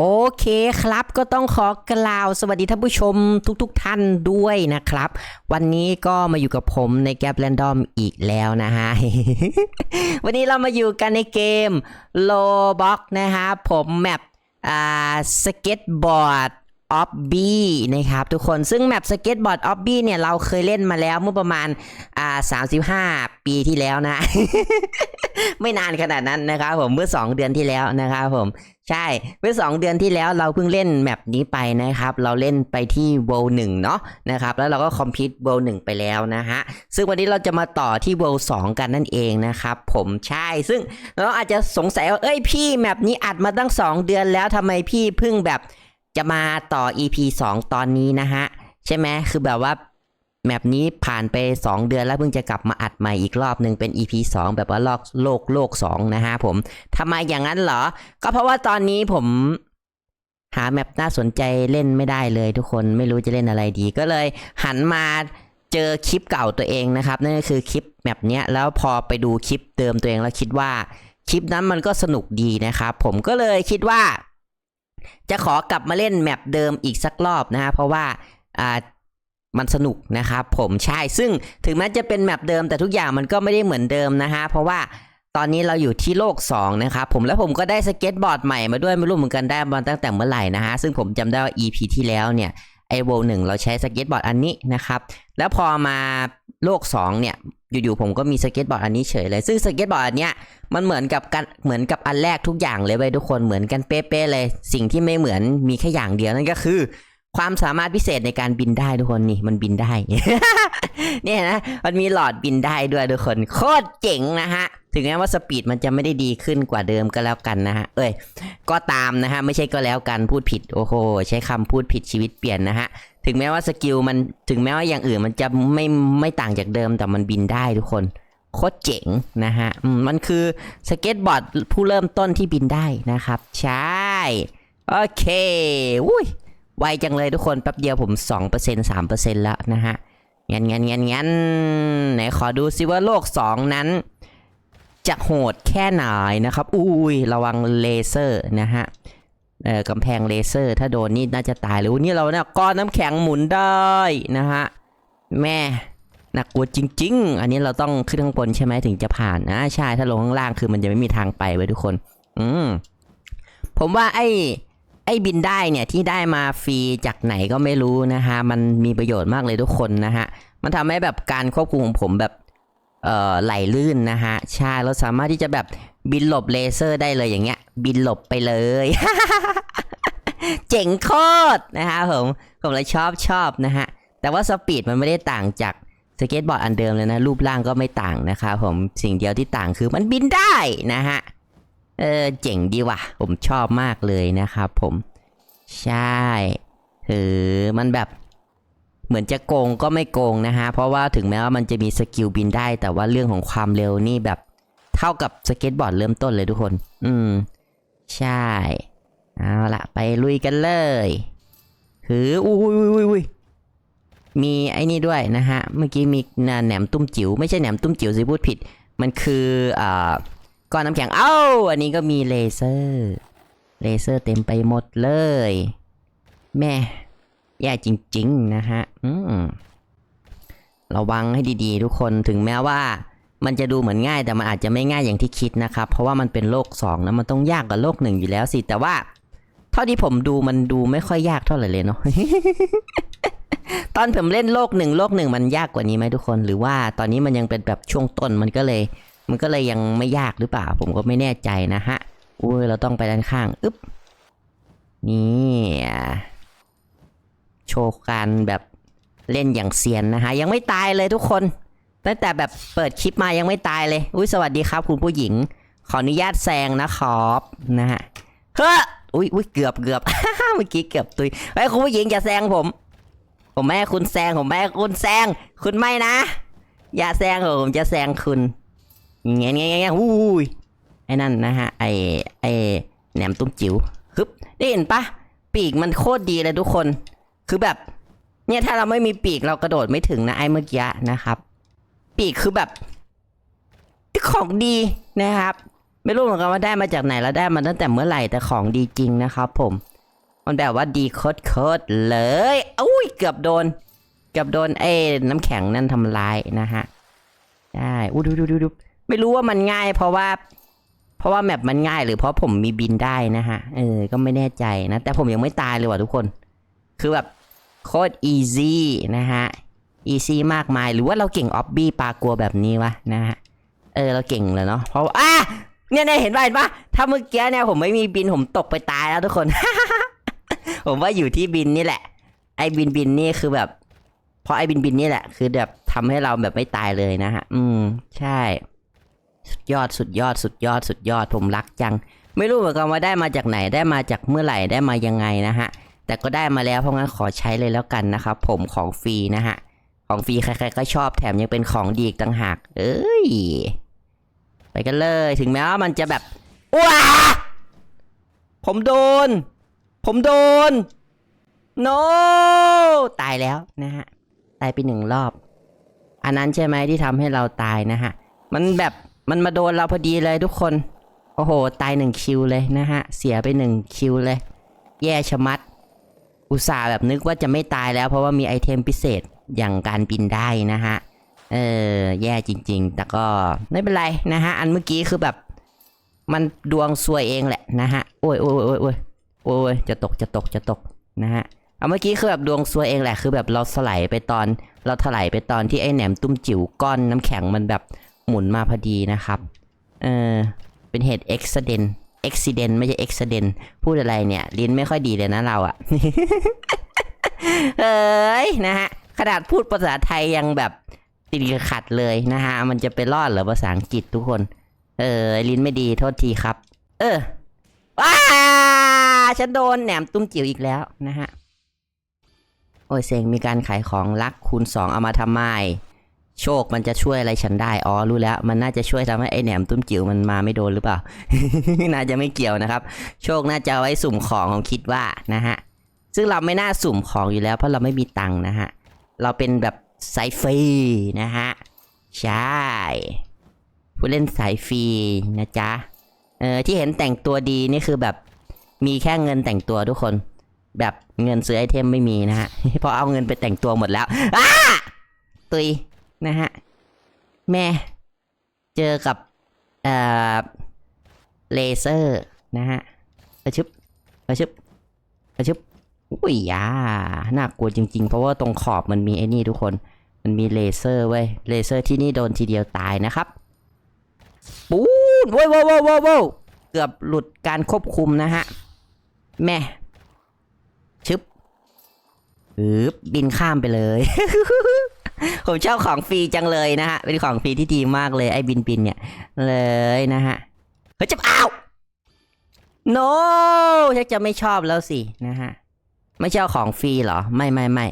โอเคครับก็ต้องขอกล่าวสวัสดีท่านผู้ชมทุกๆทท่านด้วยนะครับ วันนี้ก็มาอยู่กับผมในแก p แรนดอมอีกแล้วนะฮะ วันนี้เรามาอยู่กันในเกมโลบ็อกนะฮะผมแมปอ่าสเก็ตบอร์ด ออฟบี้นะครับทุกคนซึ่งแมปสเก็ตบอร์ดออฟบี้เนี่ยเราเคยเล่นมาแล้วเมื่อประมาณอ่า35ปีที่แล้วนะ ไม่นานขนาดนั้นนะครับผมเมื่อ2เดือนที่แล้วนะครับผมใช่เมื่อสองเดือนที่แล้วเราเพิ่งเล่นแมปนี้ไปนะครับ เราเล่นไปที่เวลหนึ่งเนาะนะครับ แล้วเราก็คอมพิวต์เวลหนึ่งไปแล้วนะฮะซึ่งวันนี้เราจะมาต่อที่เวลสองกันนั่นเองนะครับ ผมใช่ซึ่งเราอาจจะสงสัยว่าเอ้ยพี่แมปนี้อัดมาตั้ง2เดือนแล้วทำไมพี่เพิ่งแบบ จะมาต่อ EP 2 ตอนนี้นะฮะ ใช่ไหมคือแบบว่าแมปนี้ผ่านไป 2 เดือนแล้วเพิ่งจะกลับมาอัดใหม่อีกรอบหนึ่งเป็น EP 2 แบบว่าโลกโลกโลก2นะฮะผมทำไมอย่างนั้นเหรอ ก็เพราะว่าตอนนี้ผมหาแมปน่าสนใจเล่นไม่ได้เลยทุกคนไม่รู้จะเล่นอะไรดี ก็เลยหันมาเจอคลิปเก่าตัวเองนะครับนั่นก็คือคลิปแมปเนี้ยแล้วพอไปดูคลิปเดิมตัวเองแล้วคิดว่าคลิปนั้นมันก็สนุกดีนะครับผมก็เลยคิดว่า จะขอกลับมาเล่นแมปเดิมอีกสักรอบนะฮะเพราะว่าอ่ามันสนุกนะครับผมใช่ซึ่งถึงแม้จะเป็นแมปเดิมแต่ทุกอย่างมันก็ไม่ได้เหมือนเดิมนะฮะเพราะว่าตอนนี้เราอยู่ที่โลก 2 นะครับผมแล้วผมก็ได้สเก็ตบอร์ดใหม่มาด้วยไม่รู้เหมือนกันได้มาตั้งแต่เมื่อไหร่นะฮะซึ่งผมจำได้ว่า EP ที่แล้วเนี่ยไอโวหนึ่งเราใช้สเก็ตบอร์ดอันนี้นะครับแล้วพอมาโลก 2 เนี่ย อยู่ๆผมก็มีสเก็ตบอร์ดอันนี้เฉยเลย ซึ่งสเก็ตบอร์ดอันเนี้ยมันเหมือนกับกันเหมือนกับอันแรกทุกอย่างเลยเว้ยทุกคนเหมือนกันเป๊ะๆเลย สิ่งที่ไม่เหมือนมีแค่อย่างเดียวนั่นก็คือ ความสามารถพิเศษในการบินได้ทุกคนนี่มันบินได้ เนี่ยนะมันมีหลอดบินได้ด้วยทุกคน โคตรเจ๋งนะฮะ ถึงแม้ว่าสปีดมันจะไม่ได้ดีขึ้นกว่าเดิมก็แล้วกันนะฮะ เอ้ย ก็ตามนะฮะ ไม่ใช่ก็แล้วกันพูดผิด โอ้โห ใช้คำพูดผิดชีวิตเปลี่ยนนะฮะ ถึงแม้ว่าสกิลมัน ถึงแม้ว่าอย่างอื่นมันจะไม่ไม่ต่างจากเดิมแต่มันบินได้ทุกคน โคตรเจ๋งนะฮะมมันคือสเก็ตบอร์ดผู้เริ่มต้นที่บินได้นะครับ ใช่ โอเค อุ้ย ไวจังเลยทุกคน แป๊บเดียวผม 2% 3%แล้วนะฮะ งั้นงั้นงั้นงั้นไหนขอดูซิว่าโลก 2 นั้น จะโหดแค่ไหนนะครับ อุ้ยระวังเลเซอร์นะฮะเอ่อกำแพงเลเซอร์ ถ้าโดนนี่น่าจะตายเลยนี่เราเนี่ยก้อนน้ำแข็งหมุนได้นะฮะแม่หนักกลัวจริง ๆ อันนี้เราต้องขึ้นข้างบนใช่ไหมถึงจะผ่านนะใช่ถ้าลงข้างล่างคือมันจะไม่มีทางไปไว้ยทุกคน อืมผมว่าไอ้ไอ้บินได้เนี่ยที่ได้มาฟรีจากไหนก็ไม่รู้นะฮะมันมีประโยชน์มากเลยทุกคนนะฮะมันทำให้แบบการควบคุมของผมแบบ ไหลลื่นนะฮะใช่เราสามารถที่จะแบบบินหลบเลเซอร์ได้เลยอย่างเงี้ย บินหลบไปเลย เจ๋งโคตรนะฮะผมผมเลยชอบชอบนะฮะแต่ว่าสปีดมันไม่ได้ต่างจากสเก็ตบอร์ดอันเดิมเลยนะ รูปร่างก็ไม่ต่างนะครับผมสิ่งเดียวที่ต่างคือมันบินได้นะฮะเออเจ๋งดีว่ะ ผมชอบมากเลยนะครับผม ใช่ คือมันแบบ เหมือนจะโกงก็ไม่โกงนะฮะ เพราะว่าถึงแม้ว่ามันจะมีสกิลบินได้ แต่ว่าเรื่องของความเร็วนี่แบบเท่ากับสเก็ตบอร์ดเริ่มต้นเลยทุกคน อืม ใช่ เอาละไปลุยกันเลยคืออุ้ยอุ้ยอุ้ยอุ้ยมีไอ้นี่ด้วยนะฮะ เมื่อกี้มีแหนมตุ้มจิ๋วไม่ใช่แหนมตุ้มจิ๋วสิพูดผิด มันคืออ่าก้อนน้ำแข็ง เอ้า อันนี้ก็มีเลเซอร์ เลเซอร์เต็มไปหมดเลย แม่ แย่จริง ๆ นะฮะอืมระวังให้ดีๆ ทุกคนถึงแม้ว่า มันจะดูเหมือนง่ายแต่มันอาจจะไม่ง่ายอย่างที่คิดนะครับ เพราะว่ามันเป็นโลก2นะมันต้องยากกว่าโลกหนึ่งอยู่แล้วสิ แต่ว่า เท่าที่ผมดูมันดูไม่ค่อยยากเท่าไหร่เลยเนาะตอนผมเล่นโลกหนึ่งโลกหนึ่งมันยากกว่านี้ไหมทุกคน หรือว่าตอนนี้มันยังเป็นแบบช่วงต้นมันก็เลย มันก็เลยยังไม่ยากหรือเปล่า ผมก็ไม่แน่ใจนะฮะอุ้ยเราต้องไปด้านข้างอึ๊บนี่ โชว์การแบบเล่นอย่างเซียนนะฮะ ยังไม่ตายเลยทุกคนตั้งแต่แบบเปิดคลิปมายังไม่ตายเลย อุ้ยสวัสดีครับคุณผู้หญิง ขออนุญาตแซงนะครับนะฮะเฮ้ออุ้ยอุ้ยเกือบเกือบเมื่อกี้เกือบตุยไอ้คุณผู้หญิงอย่าแซงผม ผมไม่คุณแซงผมไม่คุณแซงคุณไม่นะ อย่าแซงผมจะแซงคุณเงี้ยเงี้ยเงี้ยอู้ยไอ้นั่นนะฮะไอไอแหนมตุ้มจิ๋วฮึบได้เห็นปะปีกมันโคตรดีเลยทุกคน คือแบบ เนี่ยถ้าเราไม่มีปีกเรากระโดดไม่ถึงนะไอ้เมื่อกี้นะครับ ปีกคือแบบของดีนะครับ ไม่รู้เหมือนกันว่าได้มาจากไหนแล้วได้มาตั้งแต่เมื่อไหร่แต่ของดีจริงนะครับผม มันแบบว่าดีโคตรโคตรเลยอุ้ยเกือบโดน เกือบโดนไอ้น้ำแข็งนั่นทำลายนะฮะใช่อู้ดูดูดูดูไม่รู้ว่ามันง่าย เพราะว่า เพราะว่าแมปมันง่ายหรือเพราะผมมีบินได้นะฮะเออ ก็ไม่แน่ใจนะ แต่ผมยังไม่ตายเลยว่ะทุกคน คือแบบ โคตรอีซี่นะฮะอีซี่มากมายหรือว่าเราเก่งออบบี้ปลากลัวแบบนี้วะนะฮะเออเราเก่งเลยเนาะเพราะอะเนี่ยเนี่ยเห็นป่ะเห็นป่ะถ้าเมื่อกี้เนี่ยผมไม่มีบินผมตกไปตายแล้วทุกคน ผมว่าอยู่ที่บินนี่แหละ ไอ้บินบินนี่คือแบบ เพราะไอ้บินบินนี่แหละ คือแบบทำให้เราแบบไม่ตายเลยนะฮะ อืม ใช่ สุดยอดสุดยอดสุดยอดสุดยอดผมรักจัง ไม่รู้เหมือนกันว่าได้มาจากไหนได้มาจากเมื่อไหร่ได้มายังไงนะฮะ แต่ก็ได้มาแล้วเพราะงั้นขอใช้เลยแล้วกันนะครับ ผมของฟรีนะฮะ ของฟรีใครๆก็ชอบแถมยังเป็นของดีอีกต่างหาก เอ้ย ไปกันเลย ถึงแม้ว่ามันจะแบบว้าผมโดน ผมโดน no ตายแล้วนะฮะ ตายไปหนึ่งรอบ อันนั้นใช่ไหมที่ทำให้เราตายนะฮะ มันแบบมันมาโดนเราพอดีเลยทุกคน โอ้โห ตายหนึ่งคิวเลยนะฮะ เสียไปหนึ่งคิวเลย แย่ชะมัด อุตส่าห์แบบนึกว่าจะไม่ตายแล้วเพราะว่ามีไอเทมพิเศษอย่างการบินได้นะฮะ เออ แย่จริง ๆ แต่ก็ไม่เป็นไรนะฮะ อันเมื่อกี้คือแบบ มันดวงซวยเองแหละนะฮะ โอ้ยโอ้ยโอ้ยโอ้ยโอ้ยจะตกจะตกจะตกนะฮะเอาเมื่อกี้คือแบบดวงซวยเองแหละคือแบบเราสไลด์ไปตอน เราถลายไปตอนที่ไอ้แหนมตุ้มจิ๋วก้อนน้ำแข็งมันแบบหมุนมาพอดีนะครับ เออ เป็นเหตุเอ็กซ์เดน accident accident ไม่ใช่ accident พูดอะไรเนี่ย ลิ้นไม่ค่อยดีเลยนะเราอะเอ้ยนะฮะขนาดพูดภาษาไทยยังแบบติดขัดเลยนะฮะ มันจะไปรอดเหรอภาษาอังกฤษทุกคน เออ ลิ้นไม่ดีโทษทีครับ เออว้าฉันโดนแหนมตุ้มจิ๋วอีกแล้วนะฮะ โอ้ยเซงมีการขายของรักคูณสองเอามาทำไม โชคมันจะช่วยอะไรฉันได้ อ๋อ รู้แล้ว มันน่าจะช่วยทำให้ไอแหนมตุ้มจิ๋วมันมาไม่โดนหรือเปล่า น่าจะไม่เกี่ยวนะครับ โชคน่าจะไว้สุ่มของผมคิดว่านะฮะ ซึ่งเราไม่น่าสุ่มของอยู่แล้วเพราะเราไม่มีตังค์นะฮะ เราเป็นแบบสายฟรีนะฮะ ใช่ผู้เล่นสายฟรีนะจ๊ะ เออที่เห็นแต่งตัวดีนี่คือแบบมีแค่เงินแต่งตัวทุกคน แบบเงินซื้อไอเทมไม่มีนะฮะพราะเอาเงินไปแต่งตัวหมดแล้วอ้าตุย นะฮะ แม่เจอกับ เอ่อ เลเซอร์นะฮะกระชึบกระชึบกระชึบอุ้ยอ่าน่ากลัวจริง ๆ เพราะว่าตรงขอบมันมีไอ้นี่ทุกคน มันมีเลเซอร์เว้ย เลเซอร์ที่นี่โดนทีเดียวตายนะครับ ปูนโว้ยโว้ยโว้ยโว้ยโว้ยเกือบหลุดการควบคุมนะฮะ แม่ชึบอึบบินข้ามไปเลย ผมชอบของฟรีจังเลยนะฮะ เป็นของฟรีที่ดีมากเลยไอ้บินบินเนี่ย เลยนะฮะ เฮ้ยจะอ้าว no ชักจะไม่ชอบแล้วสินะฮะ ไม่ชอบของฟรีเหรอ ไม่ไม่ไม่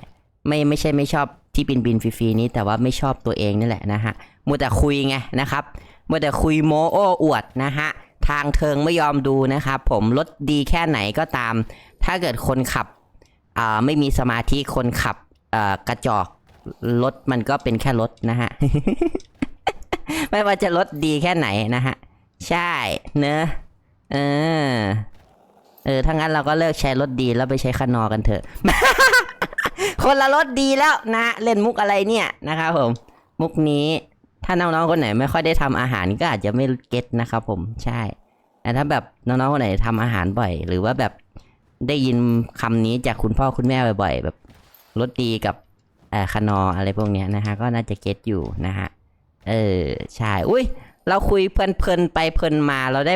ไม่ไม่ใช่ไม่ชอบที่บินบินฟรีๆนี้ แต่ว่าไม่ชอบตัวเองนี่แหละนะฮะมัวแต่คุยไงนะครับมัวแต่คุยโมโอ้อวดนะฮะทางเทิงไม่ยอมดูนะครับผมรถดีแค่ไหนก็ตาม ถ้าเกิดคนขับไม่มีสมาธิคนขับกระจอก รถมันก็เป็นแค่รถนะฮะ ไม่ว่าจะรถดีแค่ไหนนะฮะ ใช่เนอะเออ เออถ้างั้นเราก็เลิกใช้รถดีแล้วไปใช้คานอกันเถอะ คนละรถดีแล้วนะเล่นมุกอะไรเนี่ยนะครับผม มุกนี้ถ้าน้องๆคนไหนไม่ค่อยได้ทำอาหารก็อาจจะไม่เก็ตนะครับผมใช่ แต่ถ้าแบบน้องๆคนไหนทำอาหารบ่อย หรือว่าแบบได้ยินคำนี้จากคุณพ่อคุณแม่บ่อยๆ แบบรสดีกับ คานออะไรพวกเนี้ยนะฮะก็น่าจะเก็ตอยู่นะฮะเออใช่อุ้ยเราคุยเพลินๆไปเพลินมาเราได้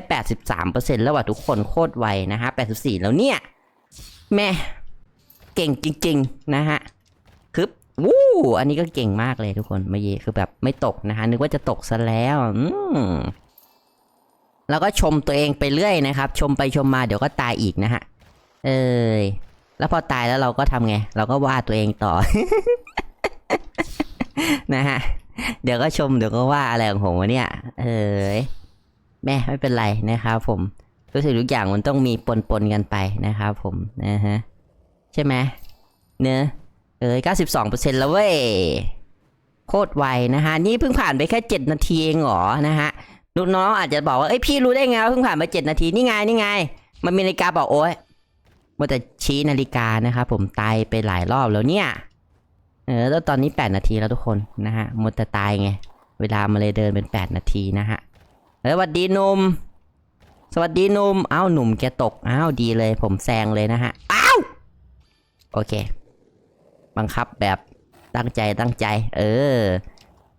83%แล้วว่ะทุกคนโคตรไวนะฮะ 84 แล้วเนี่ย แม่เก่งจริง ๆ นะฮะคือวู้อันนี้ก็เก่งมากเลยทุกคนเมื่อกี้คือแบบไม่ตกนะฮะ นึกว่าจะตกซะแล้วอืมแล้วก็ชมตัวเองไปเรื่อยนะครับ ชมไปชมมาเดี๋ยวก็ตายอีกนะฮะ เอ้ยแล้วพอตายแล้วเราก็ทำไง เราก็ว่าตัวเองต่อ นะฮะ เดี๋ยวก็ชมเดี๋ยวก็ว่าอะไรของผมวะเนี่ย เอ้ยแม่ไม่เป็นไรนะครับผมรู้สึกทุกอย่างมันต้องมีปนปนๆกันไปนะครับผมนะฮะใช่ไหมเนื้อเอ้ย92%แล้วเว้ยโคตรไวนะฮะนี่เพิ่งผ่านไปแค่7นาทีเองหรอนะฮะลูกน้องอาจจะบอกว่าเอ้ยพี่รู้ได้ไงว่าเพิ่งผ่านมาเจ็ดนาทีนี่ไงนี่ไง มันมีนาฬิกาบอกโอ้ยมัวแต่ชี้นาฬิกานะครับผมตายไปหลายรอบแล้วเนี่ย เออแล้วตอนนี้ 8 นาทีแล้วทุกคนนะฮะมัวแต่ตายไง เวลามาเลยเดินเป็น 8 นาทีนะฮะเฮ้ยสวัสดีหนุ่มสวัสดีหนุ่มเอ้าหนุ่มแกตกอ้าวดีเลย ผมแซงเลยนะฮะอ้าวโอเค บังคับแบบตั้งใจตั้งใจ เออ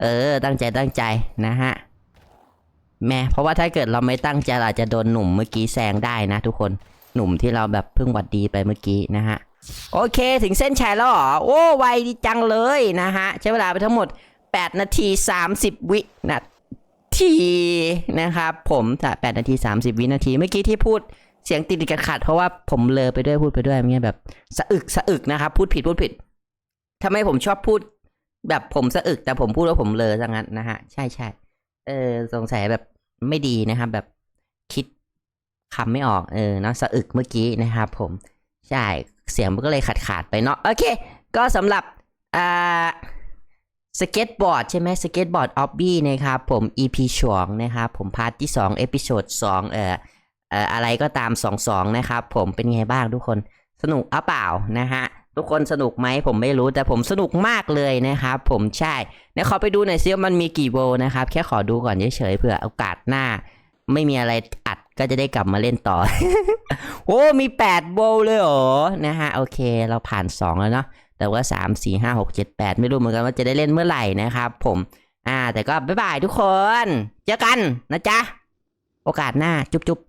เออ ตั้งใจตั้งใจนะฮะแม่เพราะว่าถ้าเกิดเราไม่ตั้งใจอาจจะโดนหนุ่มเมื่อกี้แซงได้นะ ทุกคนหนุ่มที่เราแบบเพิ่งหวัดดีไปเมื่อกี้นะฮะ โอเคถึงเส้นชัยแล้วเหรอ โอ้ไวดีจังเลยนะฮะ ใช้เวลาไปทั้งหมด 8 นาที 30 วินาทีนะครับผมถ้า8นาที 30 วินาที เมื่อกี้ที่พูดเสียงติดๆขัด เพราะว่าผมเลอไปด้วยพูดไปด้วยเงี้ยแบบสะอึกสะอึกนะครับ พูดผิดพูดผิดทำไมผมชอบพูด แบบผมสะอึก แต่ผมพูดว่าผมเลอซะงั้นนะฮะ ใช่ใช่เออสงสัยแบบไม่ดีนะครับ แบบคิดคำไม่ออกเออเนาะสะอึกเมื่อกี้นะครับผม ใช่ เสียงมันก็เลยขาดขาดๆไปเนาะโอเค ก็สำหรับอ่าสเก็ตบอร์ดใช่ไหมสเก็ตบอร์ดออบบี้นะครับ ผม EP สองนะครับ ผมพาร์ทที่ 2 เอพิโซด2เอ่อเอ่ออะไรก็ตาม 2 2 นะครับ ผมเป็นไงบ้างทุกคนสนุกอะเปล่านะฮะ ทุกคนสนุกไหมผมไม่รู้แต่ผมสนุกมากเลยนะครับ ผมใช่เดี๋ยวขอไปดูหน่อยซิว่ามันมีกี่โวนะครับ แค่ขอดูก่อนเฉยๆเผื่อโอกาสหน้า ไม่มีอะไรอัด ก็จะได้กลับมาเล่นต่อ โอ้ มี8โบว์เลยเหรอ นะฮะ โอเค เราผ่าน 2 แล้วเนาะ แต่ว่า 3 4 5 6 7 8 ไม่รู้เหมือนกันว่าจะได้เล่นเมื่อไหร่นะครับผม อ่า แต่ก็บ๊ายบายทุกคน เจอกันนะจ๊ะ โอกาสหน้า จุ๊บ